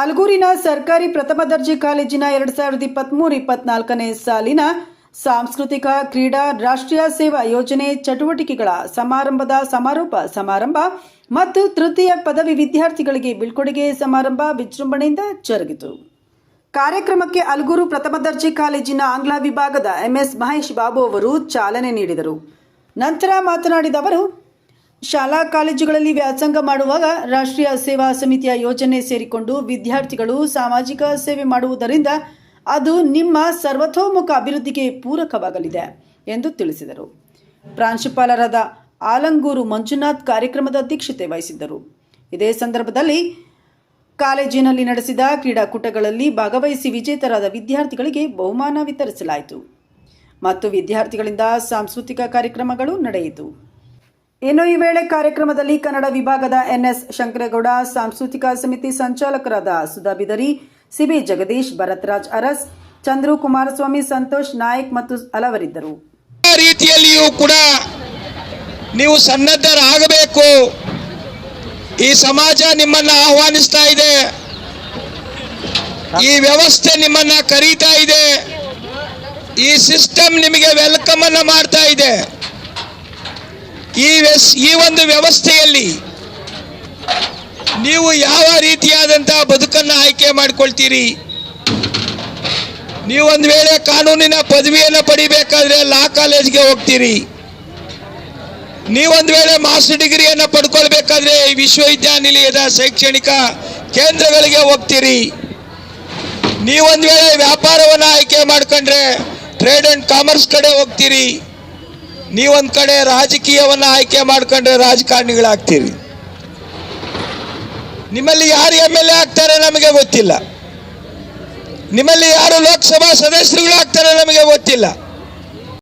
ಅಲ್ಗೂರಿನ ಸರ್ಕಾರಿ ಪ್ರಥಮ ದರ್ಜೆ ಕಾಲೇಜಿನ ಎರಡು ಸಾವಿರದ ಇಪ್ಪತ್ತ್ಮೂರು ಇಪ್ಪತ್ನಾಲ್ಕನೇ ಸಾಲಿನ ಸಾಂಸ್ಕೃತಿಕ ಕ್ರೀಡಾ ರಾಷ್ಟ್ರೀಯ ಸೇವಾ ಯೋಜನೆ ಚಟುವಟಿಕೆಗಳ ಸಮಾರಂಭದ ಸಮಾರೋಪ ಸಮಾರಂಭ ಮತ್ತು ತೃತೀಯ ಪದವಿ ವಿದ್ಯಾರ್ಥಿಗಳಿಗೆ ಬೀಳ್ಕೊಡುಗೆ ಸಮಾರಂಭ ವಿಜೃಂಭಣೆಯಿಂದ ಜರುಗಿತು. ಕಾರ್ಯಕ್ರಮಕ್ಕೆ ಅಲ್ಗೂರು ಪ್ರಥಮ ದರ್ಜೆ ಕಾಲೇಜಿನ ಆಂಗ್ಲ ವಿಭಾಗದ ಎಂಎಸ್ ಮಹೇಶ್ ಬಾಬು ಅವರು ಚಾಲನೆ ನೀಡಿದರು. ನಂತರ ಮಾತನಾಡಿದ ಅವರು ಶಾಲಾ ಕಾಲೇಜುಗಳಲ್ಲಿ ವ್ಯಾಸಂಗ ಮಾಡುವಾಗ ರಾಷ್ಟ್ರೀಯ ಸೇವಾ ಸಮಿತಿಯ ಯೋಜನೆ ಸೇರಿಕೊಂಡು ವಿದ್ಯಾರ್ಥಿಗಳು ಸಾಮಾಜಿಕ ಸೇವೆ ಮಾಡುವುದರಿಂದ ಅದು ನಿಮ್ಮ ಸರ್ವತೋಮುಖ ಅಭಿವೃದ್ಧಿಗೆ ಪೂರಕವಾಗಲಿದೆ ಎಂದು ತಿಳಿಸಿದರು. ಪ್ರಾಂಶುಪಾಲರಾದ ಆಲಂಗೂರು ಮಂಜುನಾಥ್ ಕಾರ್ಯಕ್ರಮದ ಅಧ್ಯಕ್ಷತೆ ವಹಿಸಿದ್ದರು. ಇದೇ ಸಂದರ್ಭದಲ್ಲಿ ಕಾಲೇಜಿನಲ್ಲಿ ನಡೆಸಿದ ಕ್ರೀಡಾಕೂಟಗಳಲ್ಲಿ ಭಾಗವಹಿಸಿ ವಿಜೇತರಾದ ವಿದ್ಯಾರ್ಥಿಗಳಿಗೆ ಬಹುಮಾನ ವಿತರಿಸಲಾಯಿತು. ಮತ್ತು ವಿದ್ಯಾರ್ಥಿಗಳಿಂದ ಸಾಂಸ್ಕೃತಿಕ ಕಾರ್ಯಕ್ರಮಗಳು ನಡೆಯಿತು. ಇನ್ನು ಈ ವೇಳೆ ಕಾರ್ಯಕ್ರಮದಲ್ಲಿ ಕನ್ನಡ ವಿಭಾಗದ ಎನ್ಎಸ್ ಶಂಕರಗೌಡ, ಸಾಂಸ್ಕೃತಿಕ ಸಮಿತಿ ಸಂಚಾಲಕರಾದ ಸುಧಾ ಬಿದರಿ, ಸಿಬಿ ಜಗದೀಶ್, ಭರತ್ರಾಜ್ ಅರಸ್, ಚಂದ್ರು ಕುಮಾರಸ್ವಾಮಿ, ಸಂತೋಷ್ ನಾಯಕ್ ಮತ್ತು ಹಲವರಿದ್ದರು. ರೀತಿಯಲ್ಲಿಯೂ ಕೂಡ ನೀವು ಸನ್ನದ್ಧರಾಗಬೇಕು. ಈ ಸಮಾಜ ನಿಮ್ಮನ್ನ ಆಹ್ವಾನಿಸ್ತಾ ಇದೆ. ಈ ವ್ಯವಸ್ಥೆ ನಿಮ್ಮನ್ನ ಕರೀತಾ ಇದೆ. ಈ ಸಿಸ್ಟಮ್ ನಿಮಗೆ ವೆಲ್ಕಮ್ ಅನ್ನ ಮಾಡ್ತಾ ಇದೆ. ಈ ಈ ಒಂದು ವ್ಯವಸ್ಥೆಯಲ್ಲಿ ನೀವು ಯಾವ ರೀತಿಯಾದಂತಹ ಬದುಕನ್ನು ಆಯ್ಕೆ ಮಾಡ್ಕೊಳ್ತೀರಿ? ನೀವು ಒಂದು ವೇಳೆ ಕಾನೂನಿನ ಪದವಿಯನ್ನು ಪಡಿಬೇಕಾದ್ರೆ ಲಾ ಕಾಲೇಜ್ಗೆ ಹೋಗ್ತೀರಿ. ನೀವೊಂದು ವೇಳೆ ಮಾಸ್ಟರ್ ಡಿಗ್ರಿಯನ್ನು ಪಡ್ಕೊಳ್ಬೇಕಾದ್ರೆ ವಿಶ್ವವಿದ್ಯಾನಿಲಯದ ಶೈಕ್ಷಣಿಕ ಕೇಂದ್ರಗಳಿಗೆ ಹೋಗ್ತೀರಿ. ನೀವೊಂದು ವೇಳೆ ವ್ಯಾಪಾರವನ್ನು ಆಯ್ಕೆ ಮಾಡ್ಕೊಂಡ್ರೆ ಟ್ರೇಡ್ ಅಂಡ್ ಕಾಮರ್ಸ್ ಕಡೆ ಹೋಗ್ತೀರಿ. ನೀವೊಂದು ಕಡೆ ರಾಜಕೀಯವನ್ನು ಆಯ್ಕೆ ಮಾಡ್ಕೊಂಡ್ರೆ ರಾಜಕಾರಣಿಗಳಾಗ್ತೀರಿ. ನಿಮ್ಮಲ್ಲಿ ಯಾರು ಎಂ ಎಲ್ ಎ ಆಗ್ತಾರೆ ನಮಗೆ ಗೊತ್ತಿಲ್ಲ. ನಿಮ್ಮಲ್ಲಿ ಯಾರು ಲೋಕಸಭಾ ಸದಸ್ಯರುಗಳಾಗ್ತಾರೆ ನಮಗೆ ಗೊತ್ತಿಲ್ಲ.